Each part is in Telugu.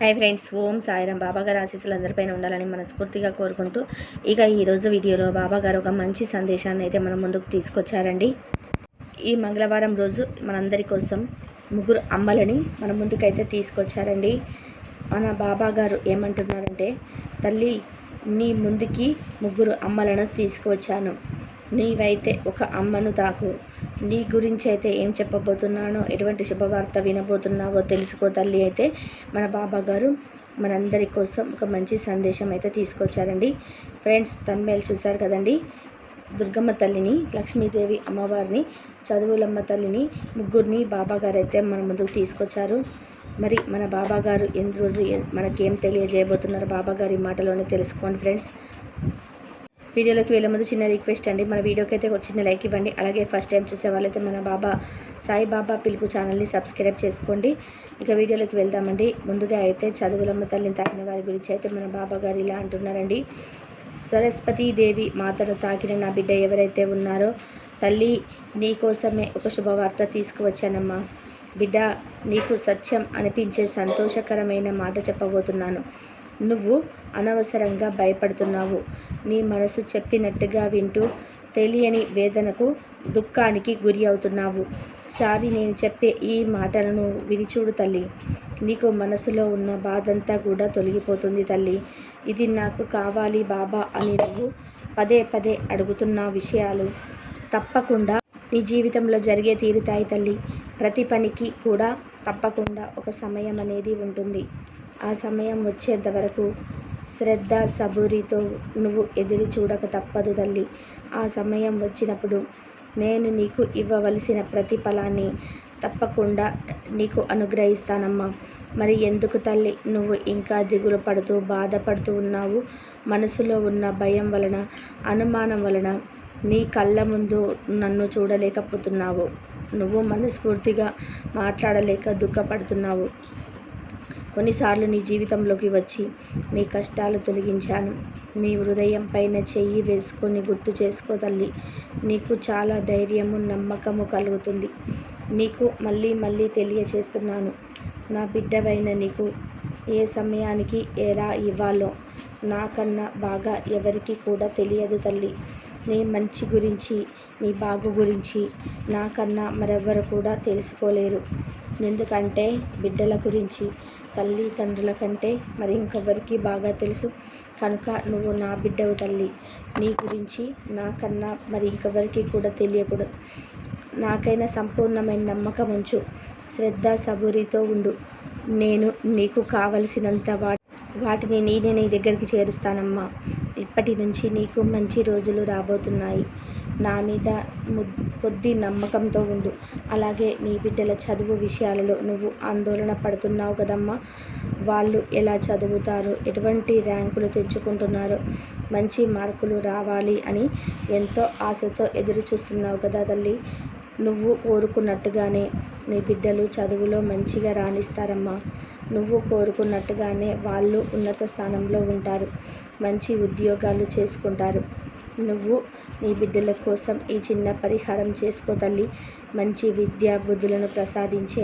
హాయ్ ఫ్రెండ్స్ ఓం సాయిరాం. బాబాగారు ఆశీస్సులు అందరిపైన ఉండాలని మనస్ఫూర్తిగా కోరుకుంటూ ఇక ఈరోజు వీడియోలో బాబాగారు ఒక మంచి సందేశాన్ని అయితే మన ముందుకు తీసుకొచ్చారండి. ఈ మంగళవారం రోజు మనందరి కోసం ముగ్గురు అమ్మలని మన ముందుకైతే తీసుకొచ్చారండి. మన బాబాగారు ఏమంటున్నారంటే తల్లి నీ ముందుకి ముగ్గురు అమ్మలను తీసుకువచ్చాను. నీవైతే ఒక అమ్మను తాకు. నీ గురించి అయితే ఏం చెప్పబోతున్నానో ఎటువంటి శుభవార్త వినబోతున్నావో తెలుసుకో తల్లి. అయితే మన బాబా గారు మనందరి కోసం ఒక మంచి సందేశం అయితే తీసుకొచ్చారండి. ఫ్రెండ్స్ తన్మేలు చూశారు కదండి? దుర్గమ్మ తల్లిని లక్ష్మీదేవి అమ్మవారిని చదువులమ్మ తల్లిని ముగ్గురిని బాబా గారు అయితే మన ముందుకు తీసుకొచ్చారు. మరి మన బాబా గారు ఎన్ని రోజు మనకేం తెలియజేయబోతున్నారు బాబా గారి మాటలోనే తెలుసుకోండి ఫ్రెండ్స్. వీడియోలోకి వెళ్ళే ముందు చిన్న రిక్వెస్ట్ అండి. మన వీడియోకి అయితే ఒక చిన్న లైక్ ఇవ్వండి. అలాగే ఫస్ట్ టైం చూసే వాళ్ళైతే మన బాబా సాయి బాబా పిలుపు ఛానల్ని సబ్స్క్రైబ్ చేసుకోండి. ఇక వీడియోలోకి వెళ్దామండి. ముందుగా అయితే చదువులమ్మ తల్లిని తాకిన వారి గురించి అయితే మన బాబా గారు ఇలా అంటున్నారండి. సరస్వతీదేవి మాతను తాకిన నా బిడ్డ ఎవరైతే ఉన్నారో తల్లి నీకోసమే ఒక శుభవార్త తీసుకువచ్చానమ్మా. బిడ్డ నీకు సత్యం అనిపించే సంతోషకరమైన మాట చెప్పబోతున్నాను. నువ్వు అనవసరంగా భయపడుతున్నావు. నీ మనసు చెప్పినట్టుగా వింటూ తెలియని వేదనకు దుఃఖానికి గురి అవుతున్నావు. సారి నేను చెప్పే ఈ మాటలను వినిచూడు తల్లి. నీకు మనసులో ఉన్న బాధంతా కూడా తొలగిపోతుంది తల్లి. ఇది నాకు కావాలి బాబా అని నువ్వు పదే పదే అడుగుతున్న విషయాలు తప్పకుండా నీ జీవితంలో జరిగే తీరుతాయి తల్లి. ప్రతి పనికి కూడా తప్పకుండా ఒక సమయం అనేది ఉంటుంది. ఆ సమయం వచ్చేంత వరకు శ్రద్ధ సబూరితో నువ్వు ఎదురు చూడక తప్పదు తల్లి. ఆ సమయం వచ్చినప్పుడు నేను నీకు ఇవ్వవలసిన ప్రతిఫలాన్ని తప్పకుండా నీకు అనుగ్రహిస్తానమ్మా. మరి ఎందుకు తల్లి? నువ్వు ఇంకా దిగులు పడుతూ బాధపడుతూ ఉన్నావు. మనసులో ఉన్న భయం వలన అనుమానం వలన నీ కళ్ళ ముందు నన్ను చూడలేకపోతున్నావు. నువ్వు మనస్ఫూర్తిగా మాట్లాడలేక దుఃఖపడుతున్నావు. కొన్నిసార్లు నీ జీవితంలోకి వచ్చి నీ కష్టాలు తొలగించాను. నీ హృదయం పైన చెయ్యి వేసుకొని గుర్తు చేసుకో తల్లి. నీకు చాలా ధైర్యము నమ్మకము కలుగుతుంది. నీకు మళ్ళీ మళ్ళీ తెలియచేస్తున్నాను. నా బిడ్డవైన నీకు ఏ సమయానికి ఎలా ఇవ్వాలో నాకన్నా బాగా ఎవరికి కూడా తెలియదు తల్లి. నీ మంచి గురించి నీ బాగు గురించి నాకన్నా మరెవ్వరు కూడా తెలుసుకోలేరు. ఎందుకంటే బిడ్డల గురించి తల్లిదండ్రుల కంటే మరి ఇంకెవరికి బాగా తెలుసు. కనుక నువ్వు నా బిడ్డవు తల్లి. నీ గురించి నాకన్నా మరి ఇంకెవరికి కూడా తెలియకూడదు. నాకైనా సంపూర్ణమైన నమ్మకం ఉంచు. శ్రద్ధ సబూరితో ఉండు. నేను నీకు కావలసినంత వా వాటిని నేనే నీ దగ్గరికి చేరుస్తానమ్మా. ఇప్పటి నుంచి నీకు మంచి రోజులు రాబోతున్నాయి. నా మీద కొద్ది నమ్మకంతో ఉండు. అలాగే నీ బిడ్డల చదువు విషయాలలో నువ్వు ఆందోళన పడుతున్నావు కదమ్మా. వాళ్ళు ఎలా చదువుతారు? ఎటువంటి ర్యాంకులు తెచ్చుకుంటున్నారు? మంచి మార్కులు రావాలి అని ఎంతో ఆశతో ఎదురు చూస్తున్నావు కదా తల్లి. నువ్వు కోరుకున్నట్టుగానే నీ బిడ్డలు చదువులో మంచిగా రాణిస్తారమ్మా. నువ్వు కోరుకున్నట్టుగానే వాళ్ళు ఉన్నత స్థానంలో ఉంటారు. మంచి ఉద్యోగాలు చేసుకుంటారు. నువ్వు నీ బిడ్డల కోసం ఈ చిన్న పరిహారం చేసుకో తల్లి. మంచి విద్య బుద్ధులను ప్రసాదించే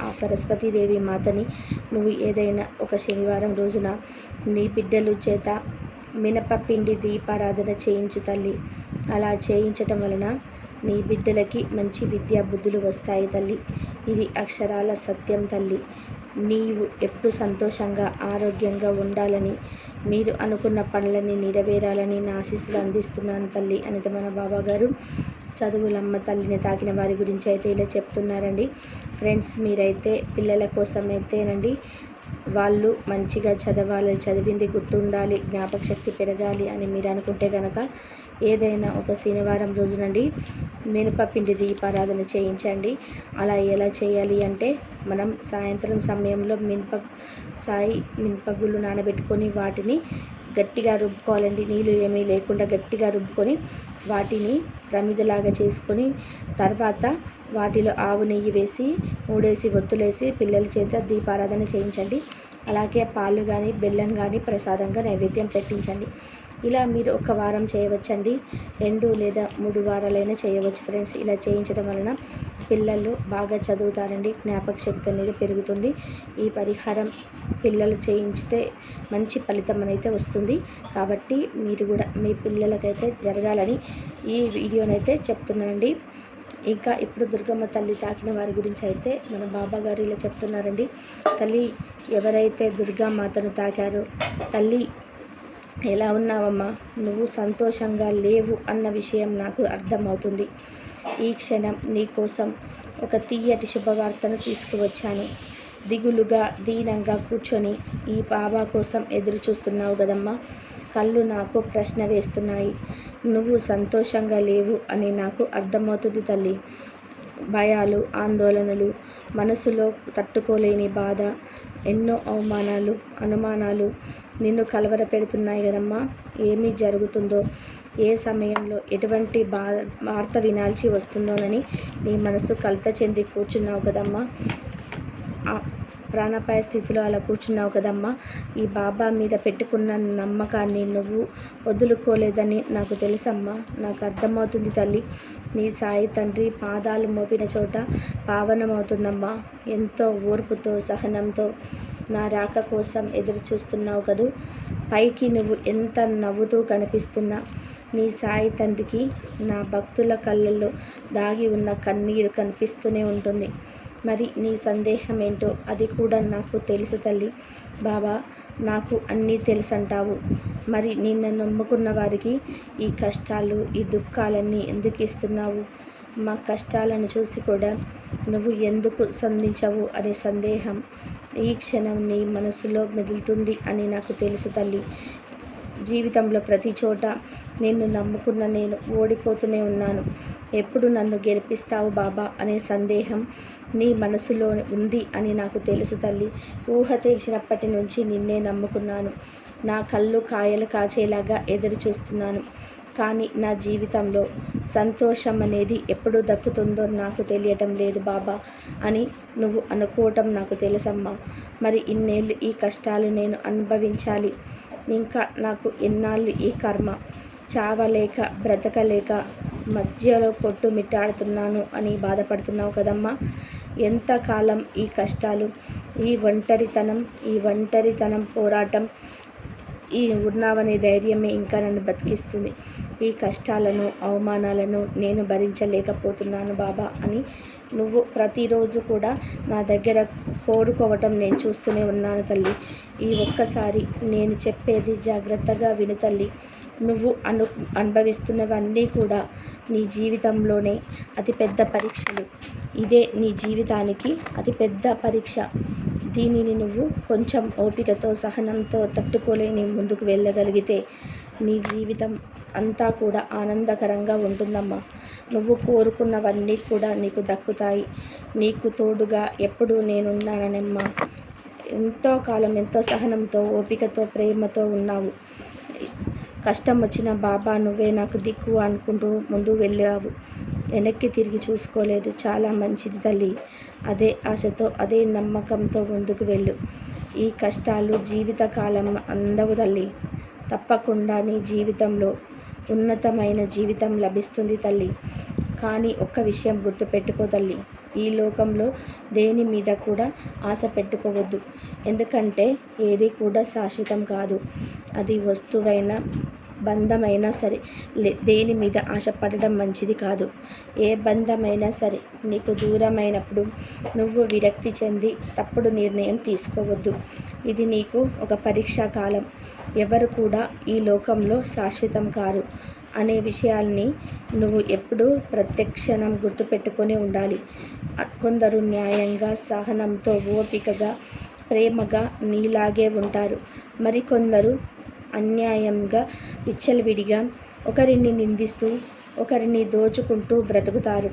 ఆ సరస్వతీదేవి మాతని నువ్వు ఏదైనా ఒక శనివారం రోజున నీ బిడ్డలు చేత మినపపిండి దీపారాధన చేయించు తల్లి. అలా చేయించటం వలన నీ బిడ్డలకి మంచి విద్యా బుద్ధులు వస్తాయి తల్లి. ఇది అక్షరాల సత్యం తల్లి. నీవు ఎప్పుడు సంతోషంగా ఆరోగ్యంగా ఉండాలని మీరు అనుకున్న పనులని నెరవేరాలని నా ఆశీస్సులు అందిస్తున్నాను తల్లి అనేది మన బాబా గారు చదువులమ్మ తల్లిని తాకిన వారి గురించి అయితే ఇలా చెప్తున్నారండి. ఫ్రెండ్స్ మీరైతే పిల్లల కోసం అయితేనండి వాళ్ళు మంచిగా చదవాలి చదివింది గుర్తుండాలి జ్ఞాపక శక్తి పెరగాలి అని మీరు అనుకుంటే కనుక ఏదైనా ఒక శనివారం రోజునండి మినపపిండి దీపారాధన చేయించండి. అలా ఎలా చేయాలి అంటే మనం సాయంత్రం సమయంలో మినప సాయి మినపగుళ్ళు నానబెట్టుకొని వాటిని గట్టిగా రుబ్బుకోవాలండి. నీళ్ళు ఏమీ లేకుండా గట్టిగా రుబ్బుకొని వాటిని ప్రమిదలాగా చేసుకొని తర్వాత వాటిలో ఆవు నెయ్యి వేసి మూడేసి ఒత్తులేసి పిల్లల చేత దీపారాధన చేయించండి. అలాగే పాలు కానీ బెల్లం కానీ ప్రసాదంగా నైవేద్యం పెట్టించండి. ఇలా మీరు ఒక వారం చేయవచ్చండి. రెండు లేదా మూడు వారాలైనా చేయవచ్చు ఫ్రెండ్స్. ఇలా చేయించడం వలన పిల్లలు బాగా చదువుతారండి. జ్ఞాపక శక్తి అనేది పెరుగుతుంది. ఈ పరిహారం పిల్లలు చేయించితే మంచి ఫలితం అనేది వస్తుంది. కాబట్టి మీరు కూడా మీ పిల్లలకైతే జరగాలని ఈ వీడియోనైతే చెప్తున్నానండి. ఇంకా ఇప్పుడు దుర్గమ్మ తల్లి తాకిన వారి గురించి అయితే మన బాబా గారు ఇలా చెప్తున్నారండి. తల్లి ఎవరైతే దుర్గామాతను తాకారో తల్లి ఎలా ఉన్నావమ్మా? నువ్వు సంతోషంగా లేవు అన్న విషయం నాకు అర్థమవుతుంది. ఈ క్షణం నీ కోసం ఒక తీయటి శుభవార్తను తీసుకువచ్చాను. దిగులుగా దీనంగా కూర్చొని ఈ బాబా కోసం ఎదురు చూస్తున్నావు కదమ్మా. కళ్ళు నాకు ప్రశ్న వేస్తున్నాయి. నువ్వు సంతోషంగా లేవు అని నాకు అర్థమవుతుంది తల్లి. భయాలు ఆందోళనలు మనసులో తట్టుకోలేని బాధ ఎన్నో అవమానాలు అనుమానాలు నిన్ను కలవర పెడుతున్నాయి కదమ్మా. ఏమి జరుగుతుందో ఏ సమయంలో ఎటువంటి బా వార్త వినాల్సి వస్తుందోనని నీ మనసు కలత చెంది కూర్చున్నావు కదమ్మా. ప్రాణాపాయ స్థితిలో అలా కూర్చున్నావు కదమ్మా. ఈ బాబా మీద పెట్టుకున్న నమ్మకాన్ని నువ్వు వదులుకోలేదని నాకు తెలుసమ్మా. నాకు అర్థమవుతుంది తల్లి. నీ సాయి తండ్రి పాదాలు మోపిన చోట పావనమవుతుందమ్మా. ఎంతో ఓర్పుతో సహనంతో నా రాక కోసం ఎదురు చూస్తున్నావు కదూ. పైకి నువ్వు ఎంత నవ్వుతూ కనిపిస్తున్నా నీ సాయి తండ్రికి నా భక్తుల కళ్ళల్లో దాగి ఉన్న కన్నీరు కనిపిస్తూనే ఉంటుంది. మరి నీ సందేహం ఏంటో అది కూడా నాకు తెలుసు తల్లి. బాబా నాకు అన్నీ తెలుసంటావు. మరి నిన్ను నమ్ముకున్న వారికి ఈ కష్టాలు ఈ దుఃఖాలన్నీ ఎందుకు ఇస్తున్నావు? మా కష్టాలను చూసి కూడా నువ్వు ఎందుకు సంధించవు అనే సందేహం ఈ క్షణం నీ మనసులో మెదులుతుంది అని నాకు తెలుసు తల్లి. జీవితంలో ప్రతి చోట నిన్ను నమ్ముకున్న నేను ఓడిపోతూనే ఉన్నాను. ఎప్పుడు నన్ను గెలిపిస్తావు బాబా అనే సందేహం నీ మనసులో ఉంది అని నాకు తెలుసు తల్లి. ఊహ తెలిసినప్పటి నుంచి నిన్నే నమ్ముకున్నాను. నా కళ్ళు కాయలు కాచేలాగా ఎదురు చూస్తున్నాను. కానీ నా జీవితంలో సంతోషం అనేది ఎప్పుడు దక్కుతుందో నాకు తెలియటం లేదు బాబా అని నువ్వు అనుకోవటం నాకు తెలుసమ్మా. మరి ఇన్నేళ్ళు ఈ కష్టాలు నేను అనుభవించాలి. ఇంకా నాకు ఎన్నాళ్ళు ఈ కర్మ? చావలేక బ్రతకలేక మధ్యలో కొట్టు మిట్టాడుతున్నాను అని బాధపడుతున్నావు కదమ్మా. ఎంతకాలం ఈ కష్టాలు? ఈ ఒంటరితనం ఈ ఒంటరితనం పోరాటం ఈ ఉన్నావనే ధైర్యమే ఇంకా నన్ను బతికిస్తుంది. ఈ కష్టాలను అవమానాలను నేను భరించలేకపోతున్నాను బాబా అని నువ్వు ప్రతిరోజు కూడా నా దగ్గర కోరుకోవటం నేను చూస్తూనే ఉన్నాను తల్లి. ఈ ఒక్కసారి నేను చెప్పేది జాగ్రత్తగా విను తల్లి. నువ్వు అను అనుభవిస్తున్నవన్నీ కూడా నీ జీవితంలోనే అతిపెద్ద పరీక్షలు. ఇదే నీ జీవితానికి అతిపెద్ద పరీక్ష. దీనిని నువ్వు కొంచెం ఓపికతో సహనంతో తట్టుకోలేని ముందుకు వెళ్ళగలిగితే నీ జీవితం అంతా కూడా ఆనందకరంగా ఉంటుందమ్మా. నువ్వు కోరుకున్నవన్నీ కూడా నీకు దక్కుతాయి. నీకు తోడుగా ఎప్పుడూ నేనున్నాననమ్మా. ఎంతో కాలం ఎంతో సహనంతో ఓపికతో ప్రేమతో ఉన్నావు. కష్టం వచ్చిన బాబా నువ్వే నాకు దిక్కు అనుకుంటూ ముందు వెళ్ళావు. వెనక్కి తిరిగి చూసుకోలేదు. చాలా మంచిది తల్లి. అదే ఆశతో అదే నమ్మకంతో ముందుకు వెళ్ళు. ఈ కష్టాలు జీవితకాలం అందవు తల్లి. తప్పకుండా నీ జీవితంలో ఉన్నతమైన జీవితం లభిస్తుంది తల్లి. కానీ ఒక్క విషయం గుర్తుపెట్టుకో తల్లి. ఈ లోకంలో దేని మీద కూడా ఆశ పెట్టుకోవద్దు. ఎందుకంటే ఏది కూడా శాశ్వతం కాదు. అది వస్తువైన బంధమైనా సరే లే దేని మీద ఆశపడడం మంచిది కాదు. ఏ బంధమైనా సరే నీకు దూరమైనప్పుడు నువ్వు విరక్తి చెంది తప్పుడు నిర్ణయం తీసుకోవద్దు. ఇది నీకు ఒక పరీక్షా కాలం. ఎవరు కూడా ఈ లోకంలో శాశ్వతం కారు అనే విషయాల్ని నువ్వు ఎప్పుడూ ప్రత్యక్షణం గుర్తుపెట్టుకొని ఉండాలి. కొందరు న్యాయంగా సహనంతో ఓపికగా ప్రేమగా నీలాగే ఉంటారు. మరికొందరు అన్యాయంగా విచ్చలవిడిగా ఒకరిని నిందిస్తూ ఒకరిని దోచుకుంటూ బ్రతుకుతారు.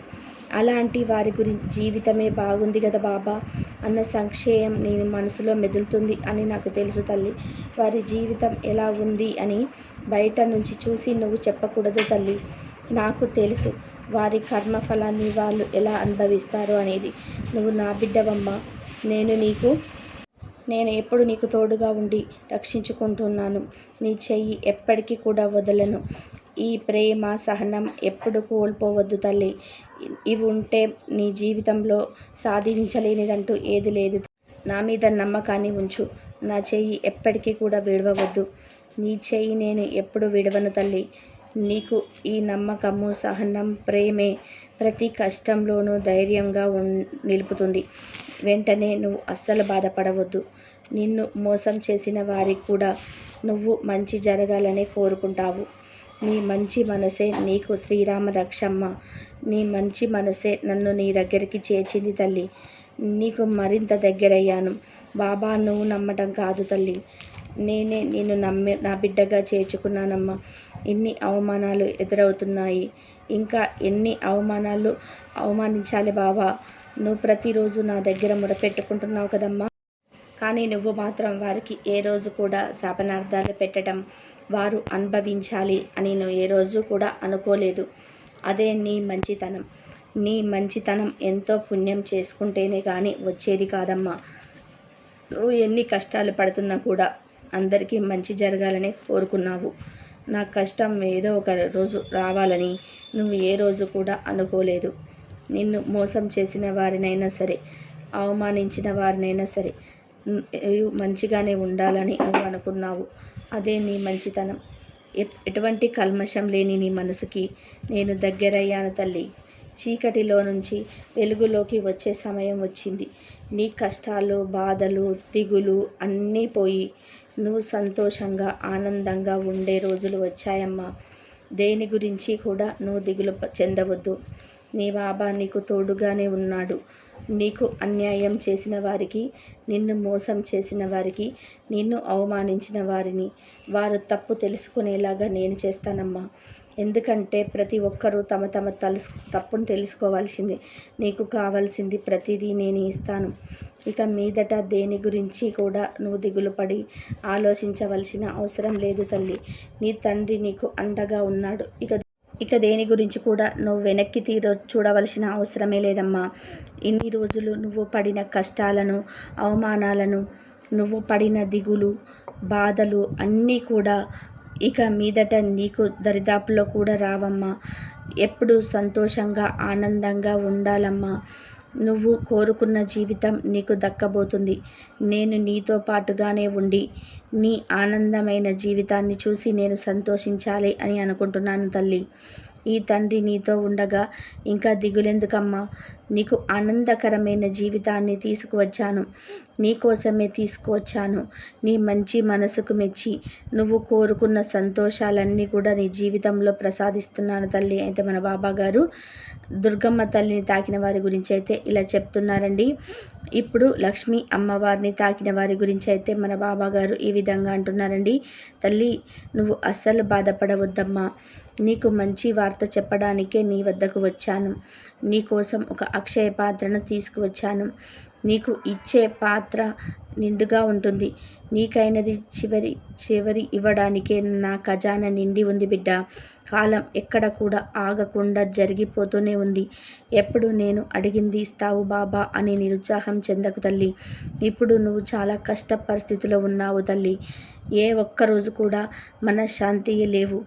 అలాంటి వారి గురించి జీవితమే బాగుంది కదా బాబా అన్న సంక్షేయం నేను మనసులో మెదులుతుంది అని నాకు తెలుసు తల్లి. వారి జీవితం ఎలా ఉంది అని బయట నుంచి చూసి నువ్వు చెప్పకూడదు తల్లి. నాకు తెలుసు వారి కర్మఫలాన్ని వాళ్ళు ఎలా అనుభవిస్తారు అనేది. నువ్వు నా బిడ్డవమ్మ. నేను నీకు నేను ఎప్పుడు నీకు తోడుగా ఉండి రక్షించుకుంటున్నాను. నీ చెయ్యి ఎప్పటికీ కూడా వదలను. ఈ ప్రేమ సహనం ఎప్పుడు కోల్పోవద్దు తల్లి. ఇవి ఉంటే నీ జీవితంలో సాధించలేనిదంటూ ఏది లేదు. నా మీద నమ్మకాన్ని ఉంచు. నా చెయ్యి ఎప్పటికీ కూడా విడవవద్దు. నీ చెయ్యి నేను ఎప్పుడు విడవను తల్లి. నీకు ఈ నమ్మకము సహనం ప్రేమే ప్రతి కష్టంలోనూ ధైర్యంగా ఉన్ నిలుపుతుంది. వెంటనే నువ్వు అస్సలు బాధపడవద్దు. నిన్ను మోసం చేసిన వారికి కూడా నువ్వు మంచి జరగాలని కోరుకుంటావు. నీ మంచి మనసే నీకు శ్రీరామ రక్షమ్మ. నీ మంచి మనసే నన్ను నీ దగ్గరికి చేర్చింది తల్లి. నీకు మరింత దగ్గరయ్యాను. బాబా నువ్వు నమ్మటం కాదు తల్లి. నేనే నిన్ను నమ్మి నా బిడ్డగా చేర్చుకున్నానమ్మా. ఎన్ని అవమానాలు ఎదురవుతున్నాయి. ఇంకా ఎన్ని అవమానాలు అవమానించాలి బాబా? నువ్వు ప్రతిరోజు నా దగ్గర ముడపెట్టుకుంటున్నావు కదమ్మా. కానీ నువ్వు మాత్రం వారికి ఏ రోజు కూడా శాపనార్థాలు పెట్టడం వారు అనుభవించాలి అని నువ్వు ఏ రోజు కూడా అనుకోలేదు. అదే నీ మంచితనం. నీ మంచితనం ఎంతో పుణ్యం చేసుకుంటేనే కానీ వచ్చేది కాదమ్మా. నువ్వు ఎన్ని కష్టాలు పడుతున్నా కూడా అందరికీ మంచి జరగాలని కోరుకున్నావు. నా కష్టం ఏదో ఒక రోజు రావాలని నువ్వు ఏ రోజు కూడా అనుకోలేదు. నిన్ను మోసం చేసిన వారినైనా సరే అవమానించిన వారినైనా సరే మంచిగానే ఉండాలని నువ్వు అనుకున్నావు. అదే నీ మంచితనం. ఎటువంటి కల్మషం లేని నీ మనసుకి నేను దగ్గరయ్యాను తల్లి. చీకటిలో నుంచి వెలుగులోకి వచ్చే సమయం వచ్చింది. నీ కష్టాలు బాధలు దిగులు అన్నీ పోయి నువ్వు సంతోషంగా ఆనందంగా ఉండే రోజులు వచ్చాయమ్మా. దేని గురించి కూడా నువ్వు దిగులు చెందవద్దు. నీ బాబా నీకు తోడుగానే ఉన్నాడు. నీకు అన్యాయం చేసిన వారికి నిన్ను మోసం చేసిన వారికి నిన్ను అవమానించిన వారిని. వారు తప్పు తెలుసుకునేలాగా నేను చేస్తానమ్మా. ఎందుకంటే ప్రతి ఒక్కరూ తమ తమ తలుసు తప్పును తెలుసుకోవాల్సింది. నీకు కావాల్సింది ప్రతిదీ నేను ఇస్తాను. ఇక మీదట దేని గురించి కూడా నువ్వు దిగులు పడి ఆలోచించవలసిన అవసరం లేదు తల్లి. నీ తండ్రి నీకు అండగా ఉన్నాడు. ఇక ఇక దేని గురించి కూడా నువ్వు వెనక్కి తీర చూడవలసిన అవసరమే లేదమ్మా. ఇన్ని రోజులు నువ్వు పడిన కష్టాలను అవమానాలను నువ్వు పడిన దిగులు బాధలు అన్నీ కూడా ఇక మీదట నీకు దరిదాపులో కూడా రావమ్మా. ఎప్పుడు సంతోషంగా ఆనందంగా ఉండాలమ్మా. నువ్వు కోరుకున్న జీవితం నీకు దక్కబోతుంది. నేను నీతో పాటుగానే ఉండి నీ ఆనందమైన జీవితాన్ని చూసి నేను సంతోషించాలి అని అనుకుంటున్నాను తల్లి. ఈ తండ్రి నీతో ఉండగా ఇంకా దిగులెందుకమ్మా? నీకు ఆనందకరమైన జీవితాన్ని తీసుకువచ్చాను. నీ కోసమే తీసుకువచ్చాను. నీ మంచి మనసుకు మెచ్చి నువ్వు కోరుకున్న సంతోషాలన్నీ కూడా నీ జీవితంలో ప్రసాదిస్తున్నాను తల్లి. అయితే మన బాబా గారు దుర్గమ్మ తల్లిని తాకిన వారి గురించి అయితే ఇలా చెప్తున్నారండి. ఇప్పుడు లక్ష్మి అమ్మవారిని తాకిన వారి గురించి అయితే మన బాబాగారు ఈ విధంగా అంటున్నారండి. తల్లి నువ్వు అస్సలు బాధపడవద్దమ్మా. నీకు మంచి వార్త చెప్పడానికే నీ వద్దకు వచ్చాను. నీ కోసం ఒక అక్షయ పాత్రను తీసుకువచ్చాను. నీకు ఇచ్చే పాత్ర నిండుగా ఉంటుంది. నీకైనది చివరి చివరి ఇవ్వడానికే నా ఖజానా నిండి ఉంది బిడ్డ. కాలం ఎక్కడ కూడా ఆగకుండా జరిగిపోతూనే ఉంది. ఎప్పుడు నేను అడిగింది ఇస్తావు బాబా అని నిరుత్సాహం చెందకు తల్లి. ఇప్పుడు నువ్వు చాలా కష్ట పరిస్థితిలో ఉన్నావు తల్లి. ఏ ఒక్కరోజు కూడా మనశ్శాంతి లేవు.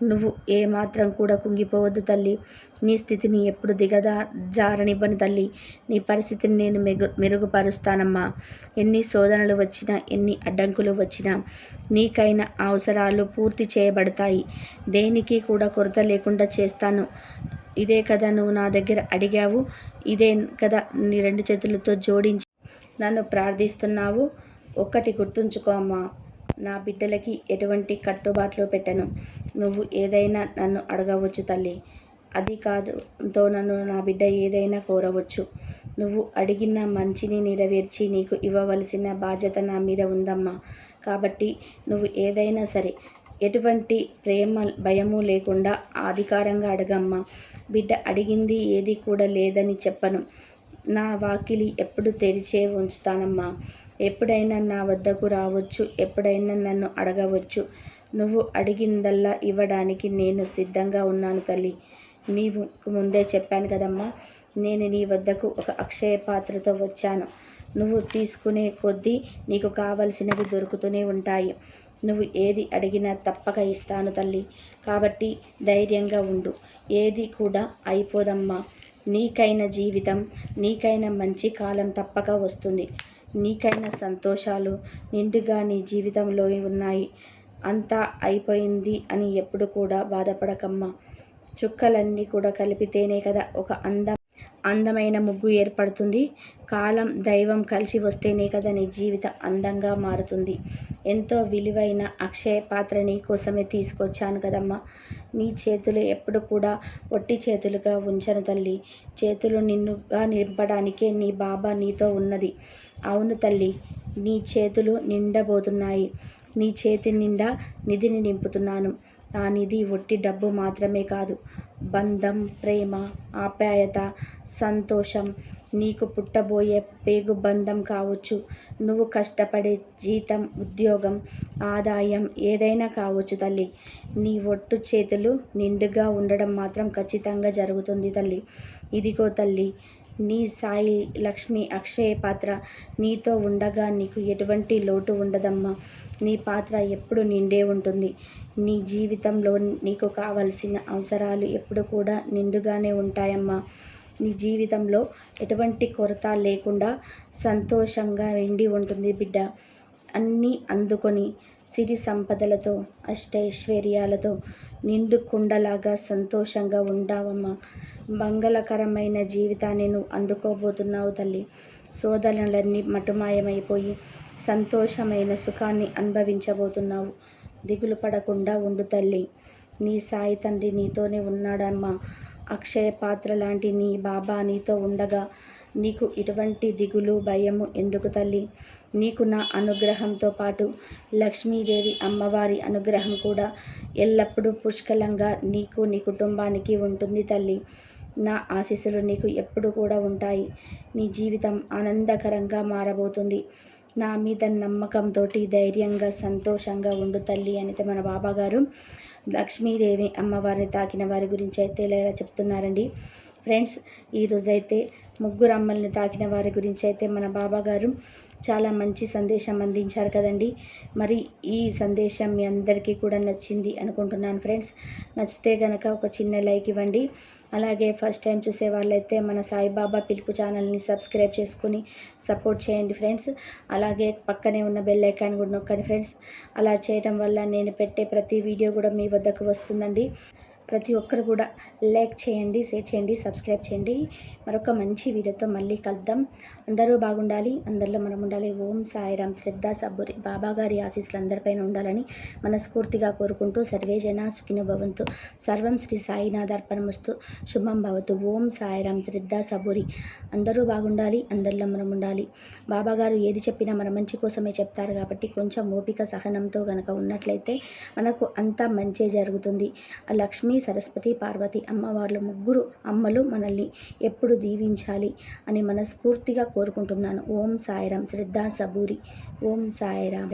నువ్వు ఏ మాత్రం కూడా కుంగిపోవద్దు తల్లి. నీ స్థితిని ఎప్పుడు దిగదా జారనివ్వని తల్లి. నీ పరిస్థితిని నేను మెగు మెరుగుపరుస్తానమ్మా. ఎన్ని శోధనలు వచ్చినా ఎన్ని అడ్డంకులు వచ్చినా నీకైన అవసరాలు పూర్తి చేయబడతాయి. దేనికి కూడా కొరత లేకుండా చేస్తాను. ఇదే కదా నువ్వు నా దగ్గర అడిగావు. ఇదే కదా నీ రెండు చేతులతో జోడించి నన్ను ప్రార్థిస్తున్నావు. ఒక్కటి గుర్తుంచుకో అమ్మా. నా బిడ్డలకి ఎటువంటి కట్టుబాట్లు పెట్టను. నువ్వు ఏదైనా నన్ను అడగవచ్చు తల్లి. అది కాదు తో నన్ను నా బిడ్డ ఏదైనా కోరవచ్చు. నువ్వు అడిగిన మంచిని నెరవేర్చి నీకు ఇవ్వవలసిన బాధ్యత నా మీద ఉందమ్మా. కాబట్టి నువ్వు ఏదైనా సరే ఎటువంటి ప్రేమ భయము లేకుండా అధికారంగా అడగమ్మా. బిడ్డ అడిగింది ఏది కూడా లేదని చెప్పను. నా వాకిలి ఎప్పుడు తెరిచే ఉంచుతానమ్మా. ఎప్పుడైనా నా వద్దకు రావచ్చు ఎప్పుడైనా నన్ను అడగవచ్చు. నువ్వు అడిగిందల్లా ఇవ్వడానికి నేను సిద్ధంగా ఉన్నాను తల్లి. నీవు ముందే చెప్పాను కదమ్మా నేను నీ వద్దకు ఒక అక్షయ పాత్రతో వచ్చాను. నువ్వు తీసుకునే కొద్దీ నీకు కావలసినవి దొరుకుతూనే ఉంటాయి. నువ్వు ఏది అడిగినా తప్పక ఇస్తాను తల్లి. కాబట్టి ధైర్యంగా ఉండు. ఏది కూడా అయిపోదమ్మా. నీకైన జీవితం నీకైన మంచి కాలం తప్పక వస్తుంది. నీకైన సంతోషాలు నిండుగా నీ జీవితంలో ఉన్నాయి. అంతా అయిపోయింది అని ఎప్పుడు కూడా బాధపడకమ్మా. చుక్కలన్నీ కూడా కలిపితేనే కదా ఒక అందం అందమైన ముగ్గు ఏర్పడుతుంది. కాలం దైవం కలిసి వస్తేనే కదా నీ జీవితం అందంగా మారుతుంది. ఎంతో విలువైన అక్షయ పాత్ర నీ కోసమే తీసుకొచ్చాను కదమ్మా. నీ చేతులు ఎప్పుడు కూడా ఒట్టి చేతులుగా ఉంచను తల్లి. చేతులు నిన్నుగా నింపడానికే నీ బాబా నీతో ఉన్నది. అవును తల్లి నీ చేతులు నిండబోతున్నాయి. నీ చేతి నిండా నిధిని నింపుతున్నాను. ఆ నిధి ఒట్టి డబ్బు మాత్రమే కాదు. బంధం ప్రేమ ఆప్యాయత సంతోషం నీకు పుట్టబోయే పేగు బంధం కావచ్చు. నువ్వు కష్టపడే జీతం ఉద్యోగం ఆదాయం ఏదైనా కావచ్చు తల్లి. నీ ఒట్టు చేతులు నిండుగా ఉండడం మాత్రం ఖచ్చితంగా జరుగుతుంది తల్లి. ఇదిగో తల్లి నీ సాయి లక్ష్మి అక్షయ పాత్ర నీతో ఉండగా నీకు ఎటువంటి లోటు ఉండదమ్మా. నీ పాత్ర ఎప్పుడు నిండే ఉంటుంది. నీ జీవితంలో నీకు కావలసిన అవసరాలు ఎప్పుడు కూడా నిండుగానే ఉంటాయమ్మా. నీ జీవితంలో ఎటువంటి కొరత లేకుండా సంతోషంగా నిండి ఉంటుంది బిడ్డ. అన్నీ అందుకొని సిరి సంపదలతో అష్టైశ్వర్యాలతో నిండు కుండలాగా సంతోషంగా ఉండావమ్మా. మంగళకరమైన జీవితాన్ని నువ్వు అందుకోబోతున్నావు తల్లి. సోదరులన్నీ మటుమాయమైపోయి సంతోషమైన సుఖాన్ని అనుభవించబోతున్నావు. దిగులు పడకుండా ఉండు తల్లి. నీ సాయి తండ్రి నీతోనే ఉన్నాడమ్మా. అక్షయ పాత్ర లాంటి నీ బాబా నీతో ఉండగా నీకు ఇటువంటి దిగులు భయము ఎందుకు తల్లి? నీకు నా అనుగ్రహంతో పాటు లక్ష్మీదేవి అమ్మవారి అనుగ్రహం కూడా ఎల్లప్పుడూ పుష్కలంగా నీకు నీ కుటుంబానికి ఉంటుంది తల్లి. నా ఆశీస్సులు నీకు ఎప్పుడు కూడా ఉంటాయి. నీ జీవితం ఆనందకరంగా మారబోతుంది. నా మీద నమ్మకంతో ధైర్యంగా సంతోషంగా ఉండు తల్లి అనేది మన బాబాగారు లక్ష్మీదేవి అమ్మవారిని తాకిన వారి గురించి అయితే ఇలా చెప్తున్నారండి. ఫ్రెండ్స్ ఈరోజైతే ముగ్గురు అమ్మల్ని తాకిన వారి గురించి అయితే మన బాబాగారు చాలా మంచి సందేశం అందించారు కదండి. మరి ఈ సందేశం మీ అందరికీ కూడా నచ్చింది అనుకుంటున్నాను ఫ్రెండ్స్. నచ్చితే కనుక ఒక చిన్న లైక్ ఇవ్వండి. అలాగే ఫస్ట్ టైం చూసే వాళ్ళైతే మన సాయిబాబా పిలుపు ఛానల్ని సబ్స్క్రైబ్ చేసుకుని సపోర్ట్ చేయండి ఫ్రెండ్స్. అలాగే పక్కనే ఉన్న బెల్ ఐకాన్ కూడా నొక్కండి ఫ్రెండ్స్. అలా చేయడం వల్ల నేను పెట్టే ప్రతి వీడియో కూడా మీ వద్దకు వస్తుందండి. ప్రతి ఒక్కరు కూడా లైక్ చేయండి షేర్ చేయండి సబ్స్క్రైబ్ చేయండి. మరొక మంచి వీడియోతో మళ్ళీ కలుద్దాం. అందరూ బాగుండాలి. అందరిలో మనం ఉండాలి. ఓం సాయిరామ్ శ్రద్ధ సబ్బురి బాబా గారి ఆశీస్సులు అందరిపైన ఉండాలని మనస్ఫూర్తిగా కోరుకుంటూ సర్వే జన సుఖిన భవంతు. సర్వం శ్రీ సాయినాథర్పణమస్తు. శుభం భవతు. ఓం సాయిరామ్ శ్రద్ధ సబురి అందరూ బాగుండాలి. అందరిలో మనం ఉండాలి. బాబాగారు ఏది చెప్పినా మన మంచి కోసమే చెప్తారు కాబట్టి కొంచెం ఓపిక సహనంతో గనక ఉన్నట్లయితే మనకు అంతా మంచే జరుగుతుంది. ఆ లక్ష్మీ సరస్వతి పార్వతి అమ్మవార్లు ముగ్గురు అమ్మలు మనల్ని ఎప్పుడు దీవించాలి అని మనస్ఫూర్తిగా కోరుకుంటున్నాను. ఓం సాయిరాం. శ్రద్ధా సబూరి. ఓం సాయిరాం.